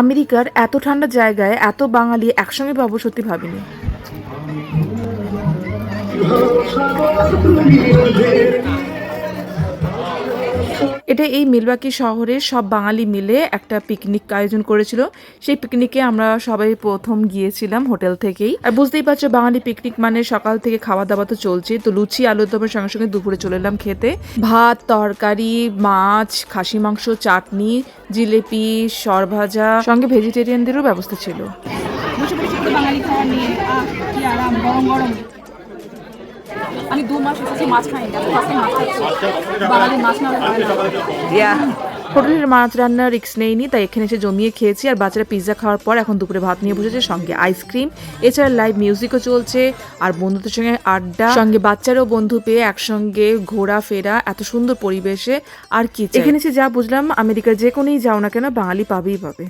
আমেরিকার এত ঠান্ডা জায়গায় এত বাঙালি একসঙ্গে পাবো সত্যি ভাবিনি। এটা এই মিলবাকি শহরে সব বাঙালি মিলে একটা পিকনিক আয়োজন করেছিল। সেই পিকনিকে আমরা সবাই প্রথম গিয়েছিলাম হোটেল থেকেই। আর বুঝতেই পারছ, বাঙালি পিকনিক মানে সকাল থেকে খাওয়া দাওয়া তো চলছে তো লুচি, আলুর দমের সঙ্গে সঙ্গে দুপুরে চলে এলাম খেতে। ভাত, তরকারি, মাছ, খাসি মাংস, চাটনি, জিলেপি, সরভাজা, সঙ্গে ভেজিটেরিয়ানদেরও ব্যবস্থা ছিল। আমি দু মাস এসেছি মাছ খাইনি মাছ বাঙালি না। হোটেলের মাছ রান্নার রিক্স নেইনি তাই এখানে এসে জমিয়ে খেয়েছি। আর বাচ্চারা পিৎজা খাওয়ার পর এখন দুপুরে ভাত নিয়ে বসেছে সঙ্গে আইসক্রিম এছাড়া লাইভ মিউজিকও চলছে আর বন্ধুদের সঙ্গে আড্ডা সঙ্গে বাচ্চারও বন্ধু পেয়ে একসঙ্গে ঘোরাফেরা এত সুন্দর পরিবেশে। আর কি? এখানে এসে যা বুঝলাম আমেরিকার যে কোনোই যাও না কেন বাঙালি পাবেই পাবে।